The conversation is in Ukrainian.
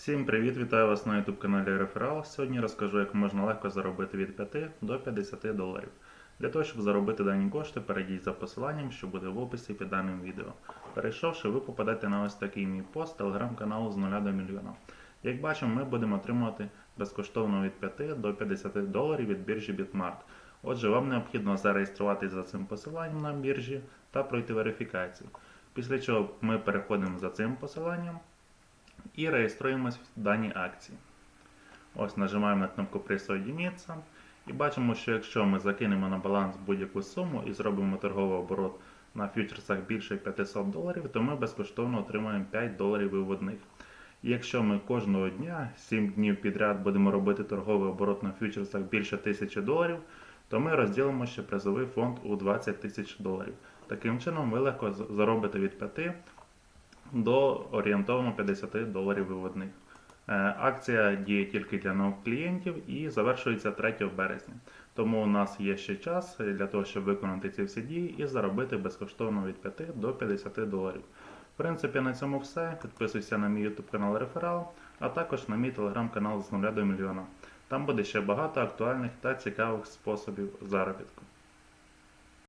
Всім привіт! Вітаю вас на YouTube каналі Реферал. Сьогодні розкажу, як можна легко заробити від 5 до 50 доларів. Для того, щоб заробити дані кошти, перейдіть за посиланням, що буде в описі під даним відео. Перейшовши, ви попадете на ось такий мій пост телеграм-каналу з 0 до мільйона. Як бачимо, ми будемо отримувати безкоштовно від 5 до 50 доларів від біржі Bitmart. Отже, вам необхідно зареєструватись за цим посиланням на біржі та пройти верифікацію. Після чого ми переходимо за цим посиланням і реєструємось в даній акції. Ось нажимаємо на кнопку «Присоединитися» і бачимо, що якщо ми закинемо на баланс будь-яку суму і зробимо торговий оборот на фьючерсах більше 500 доларів, то ми безкоштовно отримаємо 5 доларів виводних. І якщо ми кожного дня 7 днів підряд будемо робити торговий оборот на фьючерсах більше 1000 доларів, то ми розділимо ще призовий фонд у 20 тисяч доларів. Таким чином ви легко заробите від 5 до орієнтовно 50 доларів виводних. Е, Акція діє тільки для нових клієнтів і завершується 3 березня. Тому у нас є ще час для того, щоб виконати ці всі дії і заробити безкоштовно від 5 до 50 доларів. В принципі, на цьому все. Підписуйся на мій YouTube канал Реферал, а також на мій телеграм канал з 0 до мільйона. Там буде ще багато актуальних та цікавих способів заробітку.